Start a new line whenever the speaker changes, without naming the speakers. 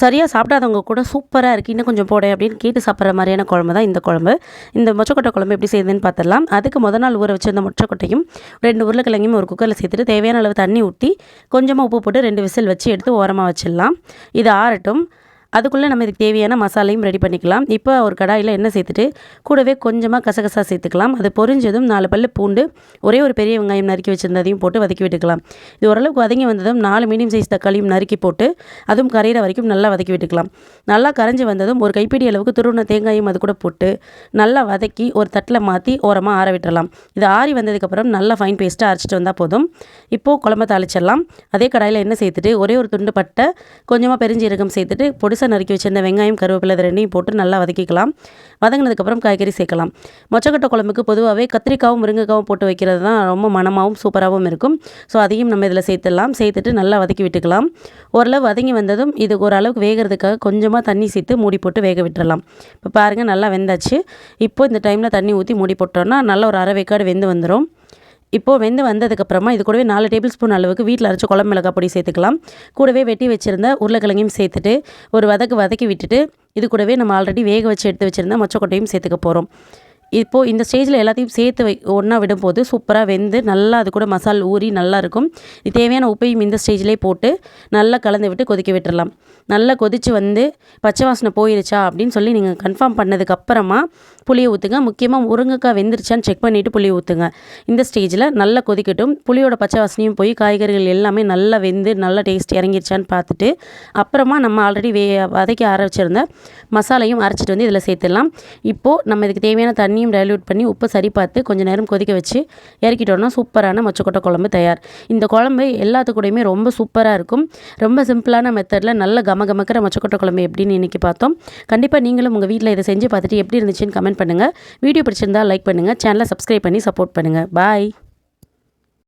சரியாக சாப்பிடாதவங்க கூட சூப்பராக இருக்குது இன்னும் கொஞ்சம் போட அப்படின்னு கேட்டு சாப்பிட்ற மாதிரியான குழம்பு தான் இந்த குழம்பு. இந்த மொச்சக்கொட்டை குழம்பு எப்படி செய்யுதுன்னு பார்த்துடலாம். அதுக்கு முத நாள் ஊற வச்சிருந்த மொச்சக்கொட்டையும் ரெண்டு உருளைக்கிழங்கையும் ஒரு குக்கரில் சேர்த்துட்டு தேவையான அளவு தண்ணி ஊற்றி கொஞ்சமாக உப்பு போட்டு ரெண்டு விசில் வச்சு எடுத்து ஓரமாக வச்சிடலாம். இது ஆறட்டும். அதுக்குள்ளே நம்ம இதுக்கு தேவையான மசாலையும் ரெடி பண்ணிக்கலாம். இப்போ ஒரு கடாயில் எண்ணெய் சேர்த்துட்டு கூடவே கொஞ்சமாக கசகசா சேர்த்துக்கலாம். அது பொரிஞ்சதும் நாலு பல்லு பூண்டு ஒரே ஒரு பெரிய வெங்காயம் நறுக்கி வச்சுருந்ததையும் போட்டு வதக்கி விட்டுக்கலாம். இது ஓரளவுக்கு வதங்கி வந்ததும் நாலு மீடியம் சைஸ் தக்காளியும் நறுக்கி போட்டு அதுவும் கரையிற வரைக்கும் நல்லா வதக்கி விட்டுக்கலாம். நல்லா கரைஞ்சி வந்ததும் ஒரு கைப்பிடி அளவுக்கு துருவின தேங்காயும் அது கூட போட்டு நல்லா வதக்கி ஒரு தட்டில் மாற்றி ஓரமாக ஆற விட்டுறலாம். இது ஆறி வந்ததுக்கப்புறம் நல்லா ஃபைன் பேஸ்ட்டாக அரைச்சிட்டு வந்தால் போதும். இப்போது குழம்ப தாளிச்சிடலாம். அதே கடாயில் எண்ணெய் சேர்த்துட்டு ஒரே ஒரு துண்டு பட்டை கொஞ்சமாக பெருஞ்சீரகம் சேர்த்துட்டு பொடிசா நறுக்கி வச்சிருந்த வெங்காயம் கருவேப்பிலை இது ரெண்டையும் போட்டு நல்லா வதக்கிக்கலாம். வதங்கினதுக்கப்புறம் காய்கறி சேர்க்கலாம். மொச்சக்கொட்டை குழம்புக்கு பொதுவாகவே கத்திரிக்காவும் முருங்கைக்காவும் போட்டு வைக்கிறது தான் ரொம்ப மனமாகவும் சூப்பராகவும் இருக்கும். ஸோ அதையும் நம்ம இதில் சேர்த்துடலாம். சேர்த்துட்டு நல்லா வதக்கி விட்டுக்கலாம். ஓரளவு வதங்கி வந்ததும் இது ஓரளவுக்கு வேகிறதுக்காக கொஞ்சமாக தண்ணி சேர்த்து மூடி போட்டு வேக விட்டுறலாம். இப்போ பாருங்கள் நல்லா வெந்தாச்சு. இப்போ இந்த டைமில் தண்ணி ஊற்றி மூடி போட்டோன்னா நல்ல ஒரு அரை வேக்காடு வெந்து வந்துடும் இப்போது வெந்து வந்ததுக்கப்புறமா இது கூடவே நாலு டேபிள் ஸ்பூன் அளவுக்கு வீட்டில் அரைச்ச குழம்பு மிளகாய் பொடி சேர்த்துக்கலாம். கூடவே வெட்டி வச்சுருந்த உருளைக்கிழங்கையும் சேர்த்துட்டு ஒரு வதக்கு வதக்கி விட்டுட்டு இது கூடவே நம்ம ஆல்ரெடி வேக வச்சு எடுத்து வச்சுருந்த மொச்சக்கொட்டையும் சேர்த்துக்க போகிறோம் இப்போது இந்த ஸ்டேஜில் எல்லாத்தையும் சேர்த்து வை ஒன்றா விடும்போது சூப்பராக வெந்து நல்லா அது கூட மசால் ஊறி நல்லா இருக்கும். இது தேவையான உப்பையும் இந்த ஸ்டேஜ்லேயே போட்டு நல்லா கலந்து விட்டு கொதிக்க விட்டுடலாம் நல்லா கொதித்து வந்து பச்சை வாசனை போயிருச்சா அப்படின்னு சொல்லி நீங்கள் கன்ஃபார்ம் பண்ணதுக்கு அப்புறமா புளியை ஊற்றுங்க முக்கியமாக முருங்கைக்காய் வெந்துருச்சான்னு செக் பண்ணிவிட்டு புளியை ஊற்றுங்க இந்த ஸ்டேஜில் நல்லா கொதிக்கட்டும். புளியோட பச்சை வாசனையும் போய் காய்கறிகள் எல்லாமே நல்லா வெந்து நல்லா டேஸ்ட் இறங்கிருச்சான்னு பார்த்துட்டு அப்புறமா நம்ம ஆல்ரெடி வே வதக்கி அரை மசாலையும் அரைச்சிட்டு வந்து இதில் சேர்த்துடலாம். இப்போது நம்ம இதுக்கு தேவையான தண்ணி தண்ணியும் டைல்யூட் பண்ணி உப்பு சரி பார்த்து கொஞ்சம் நேரம் கொதிக்க வச்சு இறக்கிட்டோன்னா சூப்பரான மொச்சக்கொட்டை குழம்பு தயார். இந்த குழம்பு எல்லாத்துக்கூடையுமே ரொம்ப சூப்பராக இருக்கும். ரொம்ப சிம்பிளான மெத்தடில் நல்ல கம கமக்கிற மொச்சக்கொட்டை குழம்பு எப்படின்னு இன்றைக்கி பார்த்தோம். கண்டிப்பாக நீங்களும் உங்கள் வீட்டில் இதை செஞ்சு பார்த்துட்டு எப்படி இருந்துச்சுன்னு கமெண்ட் பண்ணுங்கள் வீடியோ பிடிச்சிருந்தா லைக் பண்ணுங்கள் சேனலை சப்ஸ்கிரைப் பண்ணி சப்போர்ட் பண்ணுங்கள் பாய்